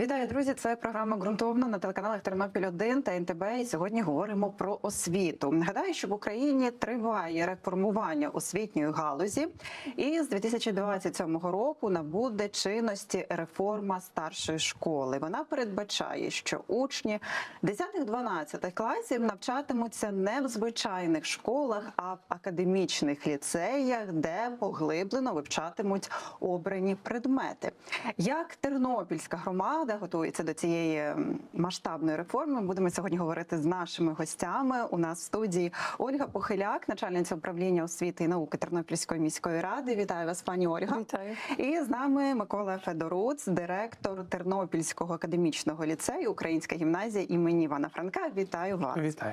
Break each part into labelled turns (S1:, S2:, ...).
S1: Вітаю, друзі! Це програма ґрунтовно на телеканалах Тернопіль 1 та НТБ. І сьогодні говоримо про освіту. Нагадаю, що в Україні триває реформування освітньої галузі, і з 2027 року набуде чинності реформа старшої школи. Вона передбачає, що учні 10-12 класів навчатимуться не в звичайних школах, а в академічних ліцеях, де поглиблено вивчатимуть обрані предмети. Як Тернопільська громада готується до цієї масштабної реформи, будемо сьогодні говорити з нашими гостями. У нас в студії Ольга Похиляк, начальниця управління освіти і науки Тернопільської міської ради. Вітаю вас, пані Ольга.
S2: Вітаю.
S1: І з нами Микола Федоруц, директор Тернопільського академічного ліцею Українська гімназія імені Івана Франка. Вітаю вас.
S3: Вітаю.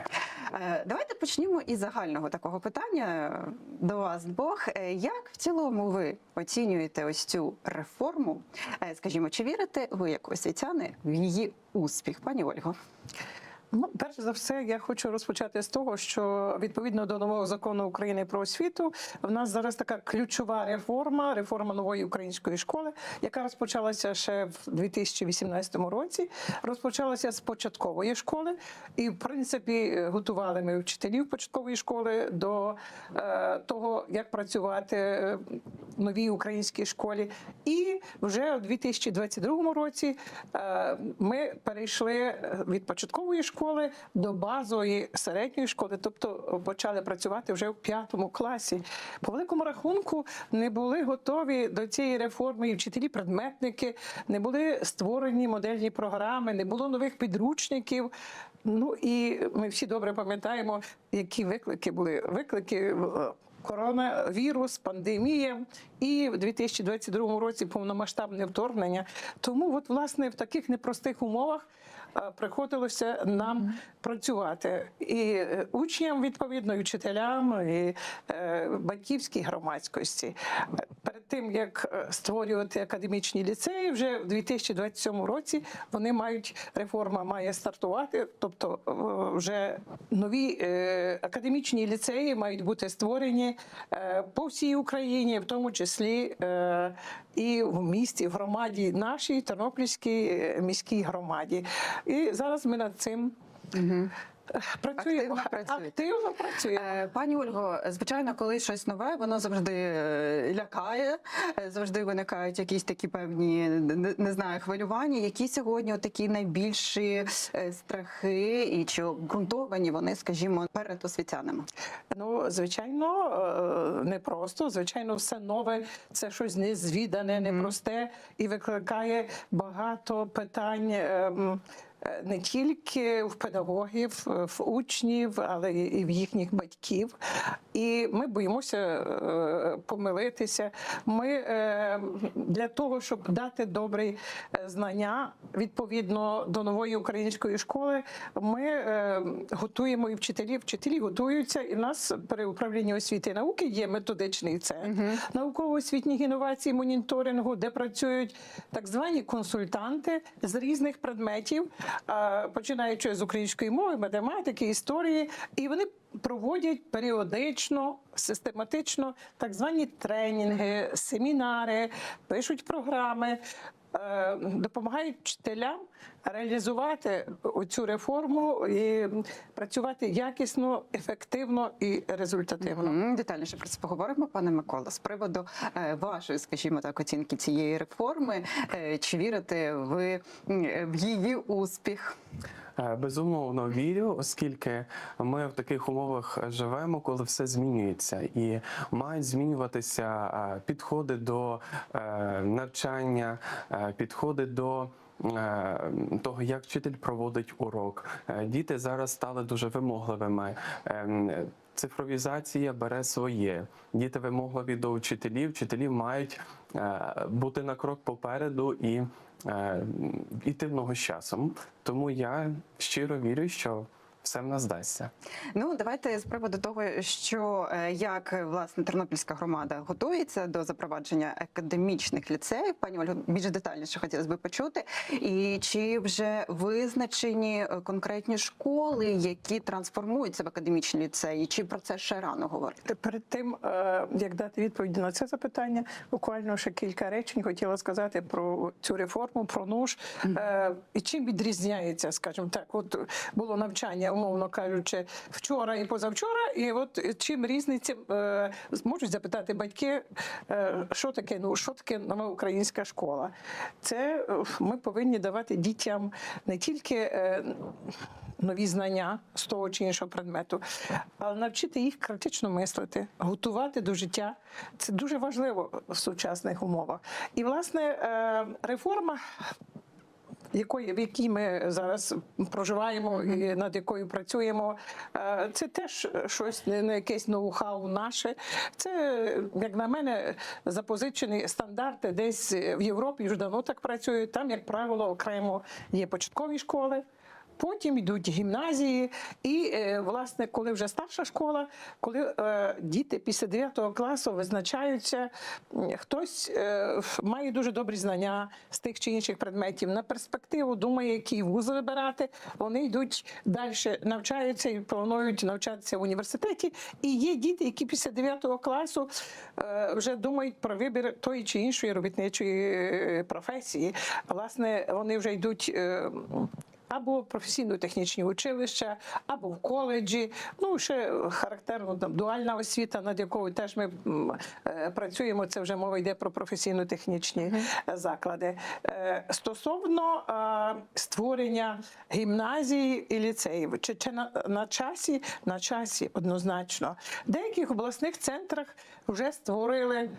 S1: Е, Давайте почнімо із загального такого питання до вас двох. Е, Як в цілому ви оцінюєте ось цю реформу? Е, Скажімо, чи вірите ви як освітяни в її успіх, пані Ольго?
S2: Ну, перш за все, я хочу розпочати з того, що відповідно до нового закону України про освіту, в нас зараз така ключова реформа, реформа нової української школи, яка розпочалася ще в 2018 році. Розпочалася з початкової школи, і в принципі готували ми вчителів початкової школи до е, того, як працювати е, в новій українській школі. І вже у 2022 році е, ми перейшли від початкової школи до базової середньої школи, тобто почали працювати вже в п'ятому класі. По великому рахунку не були готові до цієї реформи і вчителі, предметники, не були створені модельні програми, не було нових підручників. Ну і ми всі добре пам'ятаємо, які виклики були. Виклики е, коронавірус, пандемія і в 2022 році повномасштабне вторгнення. Тому, от власне, в таких непростих умовах приходилося нам працювати і е, учням, відповідно, і вчителям, і е, батьківській громадськості. Перед тим як е, створювати академічні ліцеї, вже в 2027 році вони мають реформа має стартувати. Тобто, е, вже нові е, академічні ліцеї мають бути створені е, по всій Україні, в тому числі е, і в місті, в громаді нашій Тернопільській е, міській громаді. І зараз ми над цим. е, Працюємо
S1: Активно працюєте.
S2: активно працюємо.
S1: Е, Пані Ольго, звичайно, коли щось нове, воно завжди е, лякає, завжди виникають якісь такі певні не- не знаю, хвилювання. Які сьогодні такі найбільші страхи і чи обґрунтовані вони, скажімо, перед освітянами?
S2: Ну, звичайно, е, непросто. Звичайно, все нове, це щось незвідане, непросте і викликає багато питань. Е, Не тільки в педагогів, е, в учнів, але і в їхніх батьків. І ми боїмося е, помилитися. Ми для того, щоб дати добрі е, знання відповідно до нової української школи, ми готуємо і вчителів. Вчителі готуються, і в нас при управлінні освіти і науки є методичний центр науково-освітніх інновацій, моніторингу, де працюють так звані консультанти з різних предметів, починаючи з української мови, математики, історії, і вони. Проводять періодично, систематично так звані тренінги, семінари, пишуть програми, е, допомагають вчителям реалізувати цю реформу і працювати якісно, ефективно і результативно.
S1: Детальніше про це поговоримо, пане Микола. З приводу е, вашої, скажімо так, оцінки цієї реформи. Е, Чи вірите ви в її успіх?
S3: Е, Безумовно вірю, оскільки ми в таких умовах живемо, коли все змінюється, і мають змінюватися підходи до навчання, підходи до. Е, Того, як вчитель проводить урок, Е, діти зараз стали дуже вимогливими. Ем, Цифровізація бере своє. Діти вимогливі до вчителів. Вчителі мають е, бути на крок попереду і йти в ногу з часом. Тому я щиро вірю, що все в нас вдасться.
S1: Ну давайте з приводу того, що е, як е, власне Тернопільська громада готується до запровадження академічних ліцеїв. Пані Ольго, більш детальніше хотілося б почути. І чи вже визначені е, конкретні школи, які трансформуються в академічні ліцеї, чи про це ще рано говорити?
S2: Перед тим, як дати відповідь на це запитання, буквально ще кілька речень хотіла сказати про цю реформу, про нуж Е, і чим відрізняється, скажімо так, от було навчання, умовно кажучи, вчора і позавчора, і от чим різниця е, можуть запитати батьки, е, що таке ну що таке нова українська школа? Це е, ми повинні давати дітям не тільки. нові знання з того чи іншого предмету, але навчити їх критично мислити, готувати до життя. Це дуже важливо в сучасних умовах. І, власне, реформа. Якої, в якій ми зараз проживаємо і над якою працюємо, е, це теж щось не не якесь ноу-хау наше. Це, як на мене, запозичені стандарти десь в Європі вже давно так працюють. Там, як правило, окремо є початкові школи. Потім йдуть гімназії, і е, власне, коли вже старша школа, коли е, діти після 9 класу визначаються, хтось е, має дуже добрі знання з тих чи інших предметів на перспективу, думає, який вуз вибирати. Вони йдуть далі, навчаються і планують навчатися в університеті. І є діти, які після 9 класу вже думають про вибір тої чи іншої робітничої професії. Власне, вони вже йдуть. Або професійно-технічні училища, або в коледжі. Ну ще характерно там дуальна освіта, над якою теж ми е, працюємо. Це вже мова йде про професійно-технічні е, заклади. Е, Стосовно створення гімназії і ліцеїв, чи, чи на, на часі, на часі однозначно. В деяких обласних центрах вже створили,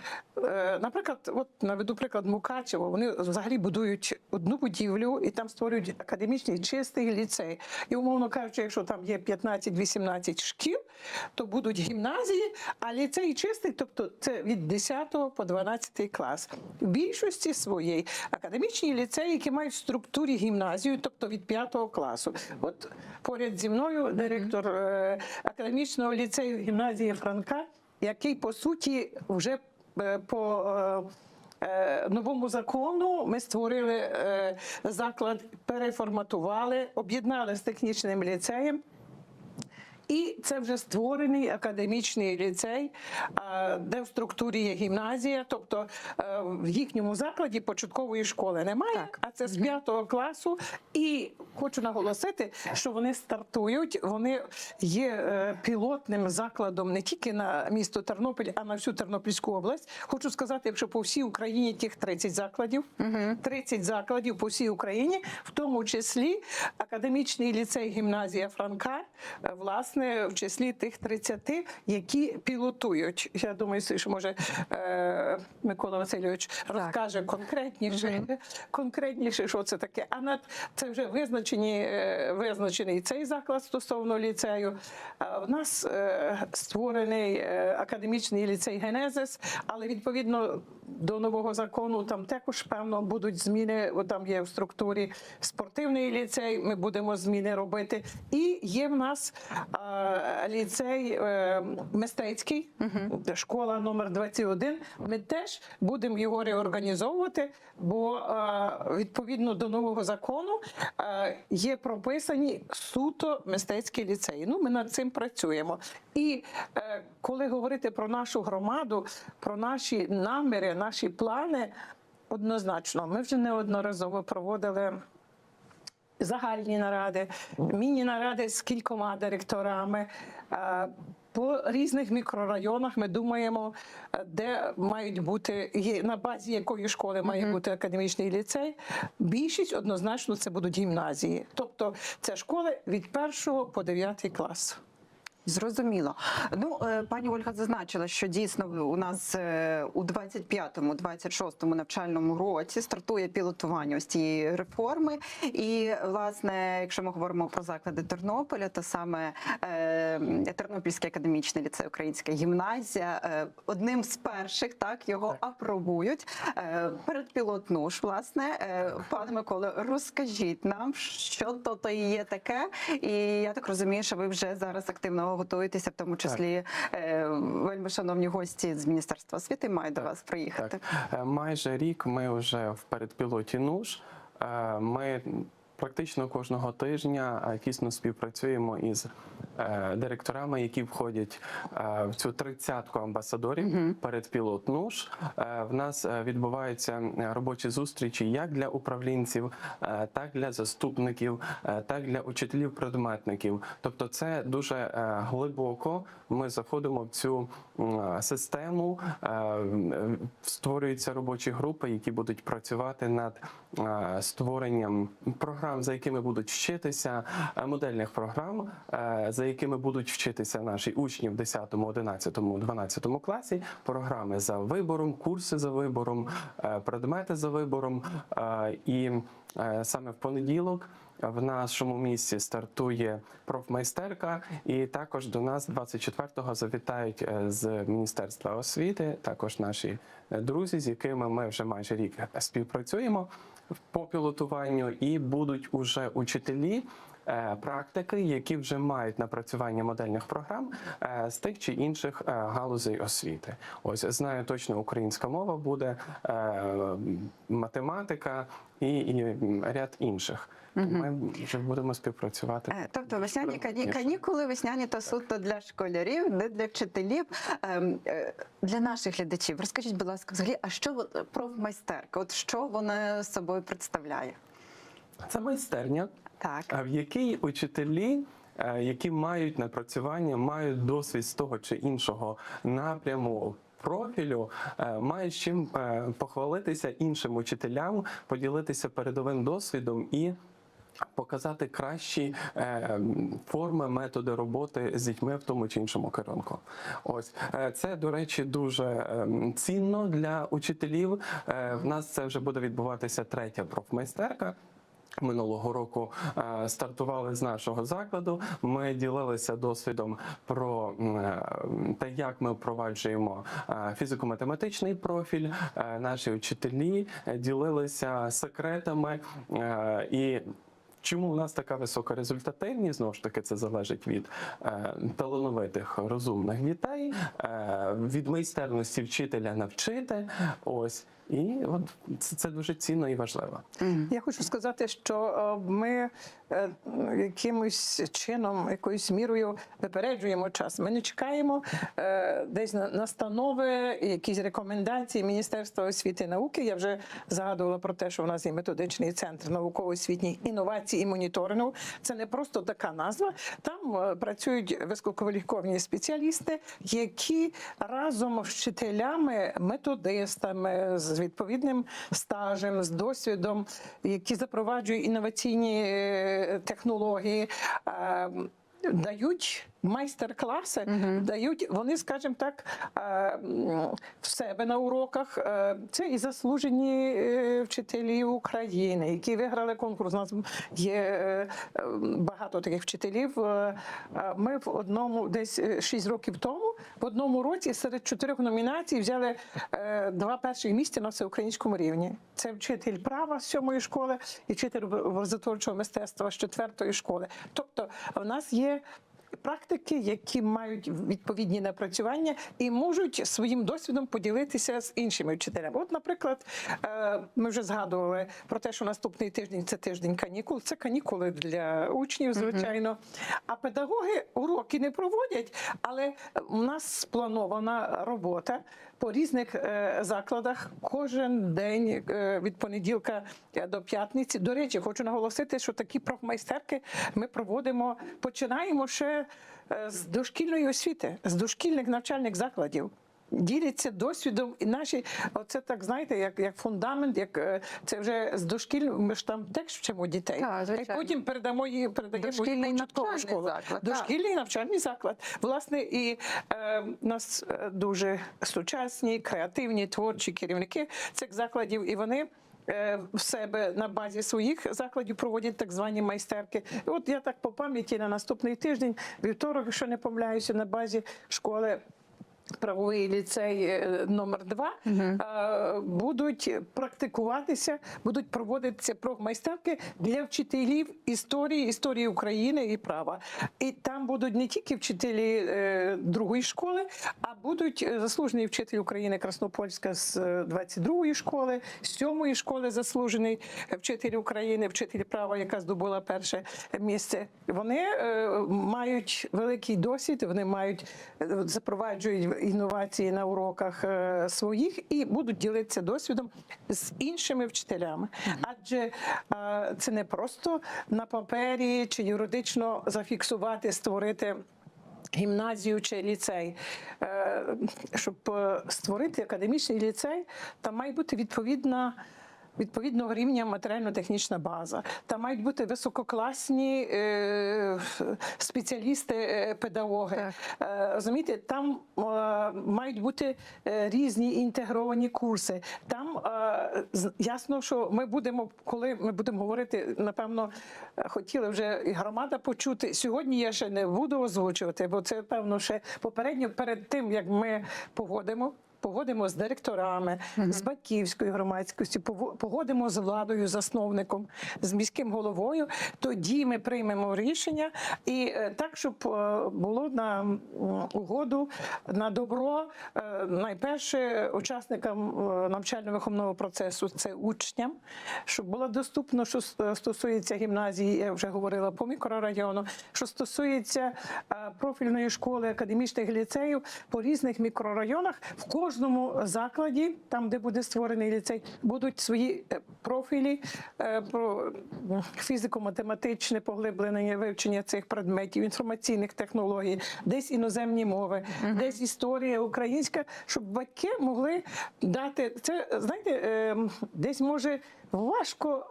S2: наприклад, от наведу приклад Мукачево. Вони взагалі будують одну будівлю і там створюють академічний чистий ліцей. І умовно кажучи, якщо там є 15-18 шкіл, то будуть гімназії, а ліцей чистий, тобто це від 10 по 12 клас. В більшості своєї академічні ліцеї, які мають в структурі гімназію, тобто від 5 класу. От поряд зі мною директор е, академічного ліцею гімназії Франка, який по суті вже е, по е, новому закону ми створили е, заклад, переформатували, об'єднали з технічним ліцеєм. І це вже створений академічний ліцей, де в структурі є гімназія, тобто е, в їхньому закладі початкової школи немає,
S1: Так.
S2: а це з п'ятого класу. І хочу наголосити, що вони стартують, вони є е, пілотним закладом не тільки на місто Тернопіль, а на всю Тернопільську область. Хочу сказати, якщо по всій Україні тих 30 закладів, 30 закладів по всій Україні, в тому числі академічний ліцей гімназія Франка, е, власне, в числі тих 30, які пілотують. Я думаю, що може е, Микола Васильович розкаже конкретніше, конкретніше, що це таке. А над це вже визначені, е, визначений цей заклад стосовно ліцею. А в нас е, створений академічний ліцей Генезис, але відповідно до нового закону там також певно будуть зміни. От Там є в структурі спортивний ліцей. Ми будемо зміни робити. І є в нас ліцей е, мистецький, школа номер 21. Ми теж будемо його реорганізовувати, бо е, відповідно до нового закону е, є прописані суто мистецькі ліцеї. Ну, ми над цим працюємо. І е, коли говорити про нашу громаду, про наші наміри, наші плани, однозначно, ми вже неодноразово проводили загальні наради, міні-наради з кількома директорами. Е, По різних мікрорайонах ми думаємо, е, де мають бути є на базі якої школи має бути академічний ліцей. Більшість однозначно це будуть гімназії, тобто це школи від першого по дев'ятий клас.
S1: Зрозуміло. Ну, е, пані Ольга зазначила, що дійсно у нас е, у 25-26 навчальному році стартує пілотування ось цієї реформи. І, власне, якщо ми говоримо про заклади Тернополя, то саме е, Тернопільський академічний ліцей, Українська гімназія, одним з перших так його апробують. Передпілотну ж, власне, пане Миколе, розкажіть нам, що то, то є таке. І я так розумію, що ви вже зараз активно готуєтеся, в тому числі е, вельми шановні гості з міністерства освіти мають до вас приїхати.
S3: Так, Е, майже рік ми вже в передпілоті НУШ. Е, Ми практично кожного тижня тісно співпрацюємо із е, директорами, які входять е, в цю тридцятку амбасадорів передпілот НУШ. Е, В нас відбуваються робочі зустрічі як для управлінців, так для заступників, так для учителів-предметників. Тобто, це дуже глибоко. Ми заходимо в цю систему. Створюються робочі групи, які будуть працювати над створенням програм, за якими будуть вчитися, е, модельних програм, е, за якими будуть вчитися наші учні в 10, 11, 12 класі. Програми за вибором, курси за вибором, е, предмети за вибором. І саме в понеділок. В нашому місті стартує профмайстерка, і також до нас 24-го завітають з Міністерства освіти, також наші друзі, з якими ми вже майже рік співпрацюємо по пілотуванню, і будуть уже учителі. Е, Практики, які вже мають напрацювання модельних програм е, з тих чи інших е, галузей освіти. Ось знаю точно українська мова буде, математика і, і ряд інших. Ми вже будемо співпрацювати.
S1: Тобто весняні кані- канікули, весняні та суто для школярів, не для вчителів. Ем, Для наших глядачів розкажіть, будь ласка, взагалі, а що от профмайстерка? От що вона собою представляє?
S3: Це майстерня,
S1: Так.
S3: а в якій учителі, е, які мають напрацювання, мають досвід з того чи іншого напряму. Профілю е, мають чим е, похвалитися іншим учителям, поділитися передовим досвідом і показати кращі е, форми, методи роботи з дітьми в тому чи іншому керунку. Ось е, це, до речі, дуже ем, цінно для учителів. Е, В нас це вже буде відбуватися третя профмайстерка. Минулого року е, стартували з нашого закладу. Ми ділилися досвідом про е, те, як ми впроваджуємо е, фізико-математичний профіль. Наші учителі е, ділилися секретами і. Чому у нас така висока результативність? Знову ж таки, це залежить від е, талановитих розумних дітей, е, від майстерності вчителя навчити. Ось і от це, це дуже цінно і важливо.
S2: Я хочу сказати, що е, ми е, якимось чином, якоюсь мірою випереджуємо час. Ми не чекаємо е, десь на настанови, якісь рекомендації Міністерства освіти і науки. Я вже згадувала про те, що у нас є методичний центр науково-освітніх інновацій і моніторингу. Це не просто така назва. Там е, працюють висококваліфіковані спеціалісти, які разом з вчителями, методистами з відповідним стажем, з досвідом, які запроваджують інноваційні е, технології. е, Дають майстер-класи, дають вони, скажімо так, е, в себе на уроках. Е, Це і заслужені е, вчителі України, які виграли конкурс. У нас є багато таких вчителів. Ми в одному, десь 6 років тому, в одному році серед чотирьох номінацій взяли два перших місця на всеукраїнському рівні. Це вчитель права з сьомої школи і вчитель образотворчого мистецтва з четвертої школи. Тобто, в нас є. Практики, які мають відповідні напрацювання і можуть своїм досвідом поділитися з іншими вчителями. От, наприклад, е, ми вже згадували про те, що наступний тиждень це тиждень канікул. Це канікули для учнів, звичайно. А педагоги уроки не проводять, але у нас спланована робота по різних е, закладах кожен день е, від понеділка е, до п'ятниці. До речі, хочу наголосити, що такі профмайстерки ми проводимо, починаємо ще з дошкільної освіти, з дошкільних навчальних закладів. Діляться досвідом, і наші оце так знаєте, як, як фундамент, як е, це вже з дошкіль. Ми ж там теж вчимо дітей.
S1: Так,
S2: і потім передамо її передаємо
S1: Дошкільний навчальний
S2: школу.
S1: заклад.
S2: Дошкільний навчальний заклад. Власне, і е, нас е, дуже сучасні, креативні, творчі керівники цих закладів, і вони. е, В себе на базі своїх закладів проводять так звані майстерки. І от я так по пам'яті на наступний тиждень, вівторок, якщо не помиляюся, на базі школи правовий ліцей е, номер 2 е, будуть практикуватися, будуть проводитися профмайстерки для вчителів історії, історії України і права. І там будуть не тільки вчителі е, другої школи, а будуть заслужений вчитель України Краснопольська з е, 22-ї школи, з 7-ї школи заслужений вчитель України, вчитель права, яка здобула перше місце. Вони мають великий досвід, вони мають запроваджують інновації на уроках е, своїх і будуть ділитися досвідом з іншими вчителями. Адже е, це не просто на папері чи юридично зафіксувати, створити. Гімназію чи ліцей, Е, щоб створити академічний ліцей, там має бути відповідна. Відповідного рівня матеріально-технічна база. Там мають бути висококласні е, спеціалісти, е, педагоги. Е, розумієте, там е, мають бути е, різні інтегровані курси. Там е, ясно, що ми будемо, коли ми будемо говорити, напевно, хотіли вже і громада почути. Сьогодні я ще не буду озвучувати, бо це певно ще попередньо перед тим, як ми погодимо. Погодимо з директорами, з батьківською громадськістю, погодимо з владою, засновником, з міським головою. Тоді ми приймемо рішення і е, так, щоб е, було на угоду на добро. е, Найперше учасникам навчально-виховного процесу це учням, щоб було доступно, що стосується гімназії, я вже говорила по мікрорайону, що стосується профільної школи, академічних ліцеїв по різних мікрорайонах в кожному закладі, там де буде створений ліцей, будуть свої е, профілі е, про фізико-математичне поглиблене вивчення цих предметів, інформаційних технологій, десь іноземні мови, десь історія українська, щоб батьки могли дати це. Знаєте, е, десь може важко.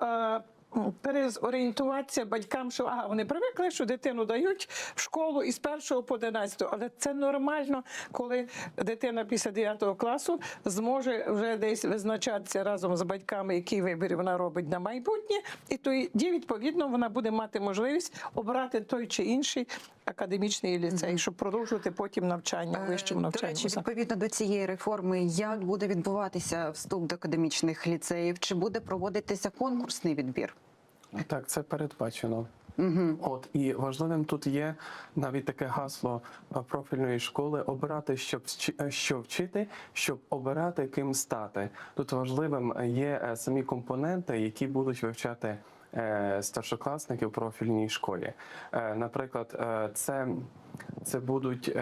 S2: Е, Перезорієнтуватися батькам, що ага, вони привикли, що дитину дають в школу із 1 по 11, але це нормально, коли дитина після 9 класу зможе вже десь визначатися разом з батьками, який вибір вона робить на майбутнє, і тоді відповідно вона буде мати можливість обрати той чи інший академічний ліцей, щоб продовжувати потім навчання в вищому
S1: Е, До речі, відповідно до цієї реформи, як буде відбуватися вступ до академічних ліцеїв? Чи буде проводитися конкурсний відбір?
S3: Так, це передбачено.
S1: Угу.
S3: От і важливим тут є навіть таке гасло е, профільної школи обирати, щоб е, що вчити, щоб обирати ким стати. Тут важливим є е, самі компоненти, які будуть вивчати е, старшокласники в профільній школі. Е, Наприклад, е, це. Це будуть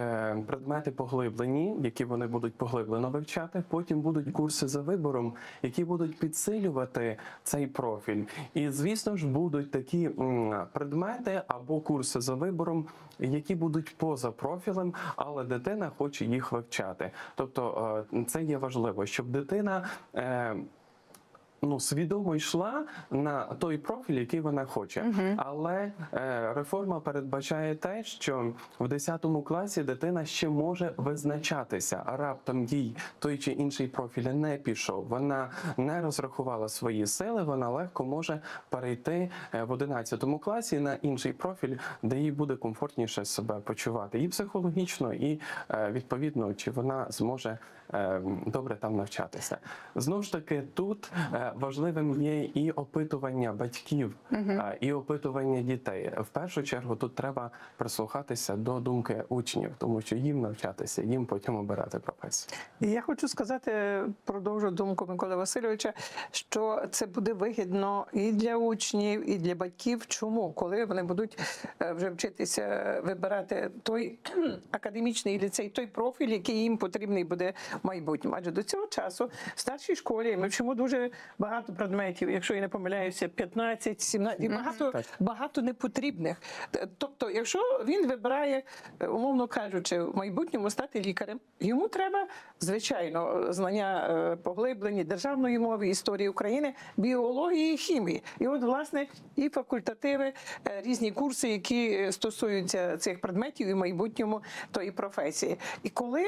S3: предмети поглиблені, які вони будуть поглиблено вивчати. Потім будуть курси за вибором, які будуть підсилювати цей профіль. І звісно ж будуть такі предмети або курси за вибором, які будуть поза профілем, але дитина хоче їх вивчати. Тобто це є важливо, щоб дитина. Ну, свідомо йшла на той профіль, який вона хоче. Але е, реформа передбачає те, що в 10 класі дитина ще може визначатися, а раптом їй той чи інший профіль не пішов. Вона не розрахувала свої сили. Вона легко може перейти е, в 11 класі на інший профіль, де їй буде комфортніше себе почувати і психологічно, і е, відповідно, чи вона зможе добре там навчатися. Знову ж таки, тут е, важливим є і опитування батьків, е, і опитування дітей. В першу чергу тут треба прислухатися до думки учнів, тому що їм навчатися, їм потім обирати професію.
S2: Я хочу сказати, продовжу думку Миколи Васильовича, що це буде вигідно і для учнів, і для батьків. Чому? Коли вони будуть е, вже вчитися вибирати той академічний ліцей, той профіль, який їм потрібний буде майбутньому. Адже до цього часу в старшій школі ми вчимо дуже багато предметів, якщо я не помиляюся, 15, 17, і багато,
S3: Так.
S2: багато непотрібних. Тобто, якщо він вибирає, е, умовно кажучи, в майбутньому стати лікарем, йому треба, звичайно, знання е, поглиблені державної мови, історії України, біології і хімії. І от, власне, і факультативи, е, різні курси, які стосуються цих предметів і в майбутньому тої професії. І коли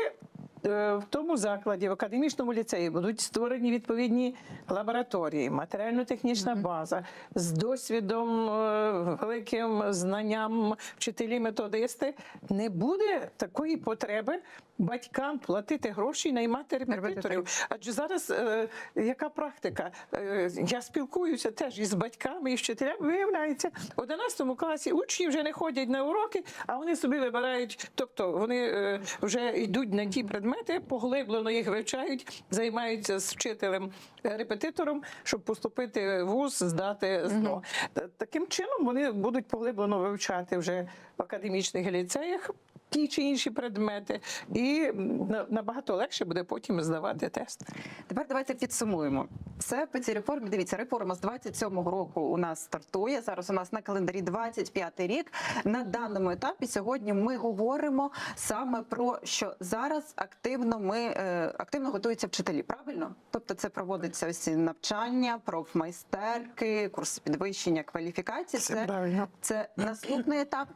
S2: в тому закладі, в академічному ліцеї будуть створені відповідні лабораторії, матеріально-технічна база з досвідом, е, великим знанням вчителі, методисти, не буде такої потреби батькам платити гроші і наймати репетиторів. Адже зараз е, яка практика? Е, я спілкуюся теж із батьками і вчителями. Виявляється, в 11 класі учні вже не ходять на уроки, а вони собі вибирають, тобто вони е, вже йдуть на ті предмети, поглиблено їх вивчають, займаються з вчителем е, репетитором, щоб поступити в вуз, здати ЗНО. Та- Таким чином вони будуть поглиблено вивчати вже в академічних ліцеях. Ті чи інші предмети, і на- набагато легше буде потім здавати тест.
S1: Тепер давайте підсумуємо. Все по цій реформі. Дивіться, реформа з 27-го року у нас стартує. Зараз у нас на календарі 25-й рік. На даному етапі сьогодні ми говоримо саме про що зараз активно ми е, активно готуються вчителі. Правильно? Тобто це проводиться ось навчання, профмайстерки, курси підвищення кваліфікації.
S2: Це правильно.
S1: це наступний етап.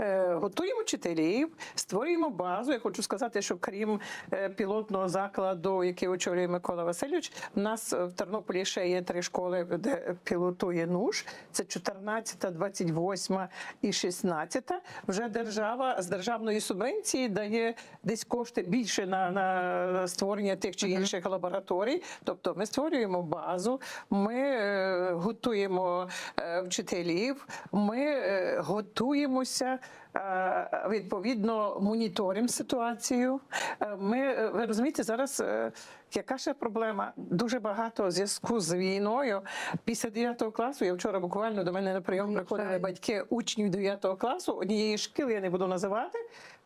S2: Е, Готуємо вчителів, створюємо базу. Я хочу сказати, що крім е, пілотного закладу, який очолює Микола Васильович, у нас в Тернополі ще є три школи, де пілотує НУШ. Це 14, 28 і 16. Вже держава з державної субвенції дає десь кошти більше на, на створення тих чи інших лабораторій. Тобто ми створюємо базу, ми е, готуємо вчителів, ми готуємося. Е, Відповідно, моніторимо ситуацію. Е, Ми е, ви розумієте, зараз яка ще проблема? Дуже багато зв'язку з війною. Після 9 класу я вчора буквально до мене на прийом приходили батьки учнів 9 класу однієї шкіли, я не буду називати.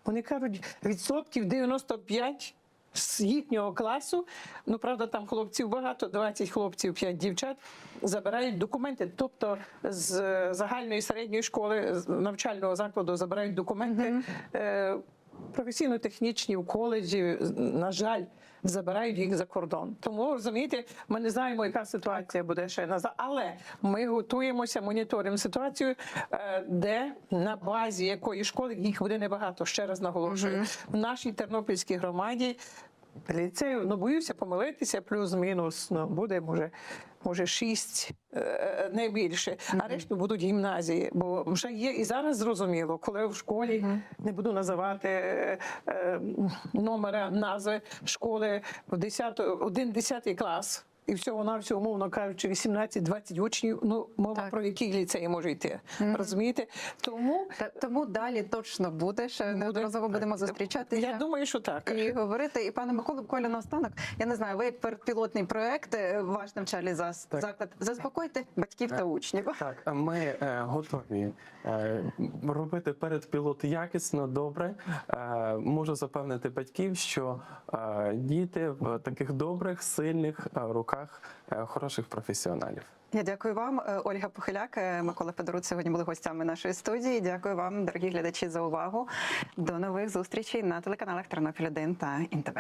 S2: Вони кажуть, відсотків 95 з їхнього класу, ну правда, там хлопців багато, 20 хлопців, 5 дівчат, забирають документи. Тобто з е, загальної середньої школи, з навчального закладу забирають документи. Е, Професійно-технічні в коледжі, на жаль, забирають їх за кордон. Тому розумієте, ми не знаємо, яка ситуація буде ще назад. Але ми готуємося, моніторимо ситуацію, е, де на базі якої школи їх буде небагато. Ще раз наголошую, в нашій тернопільській громаді. Ліцею, ну боюся помилитися, плюс-мінус. Ну буде може, може шість, е, не більше. А решту будуть гімназії. Бо вже є і зараз зрозуміло, коли в школі не буду називати е, номера назви школи в 10, 1-10 клас. І всього на всього, умовно кажучи, 18-20 учнів. Ну мова
S1: Так.
S2: про який ліцей може йти. Розумієте? Тому
S1: Та- Тому далі точно буде. Ще неодноразово будемо зустрічатися.
S2: я думаю, що так.
S1: і говорити. І пане Миколо, буквально наостанок. Я не знаю, ви як передпілотний проект, е, ваш навчальний зас-
S3: Так.
S1: заклад. Заспокойте батьків та учнів.
S3: Так, ми е, готові е, робити передпілот якісно, добре. Е, можу запевнити батьків, що е, діти в таких добрих, сильних е, руках е, хороших професіоналів.
S1: Я дякую вам, Е, Ольга Похиляк, е, Микола Федорук сьогодні були гостями нашої студії. Дякую вам, дорогі глядачі, за увагу. До нових зустрічей на телеканалах Тернопіль 1 та ІНТВ.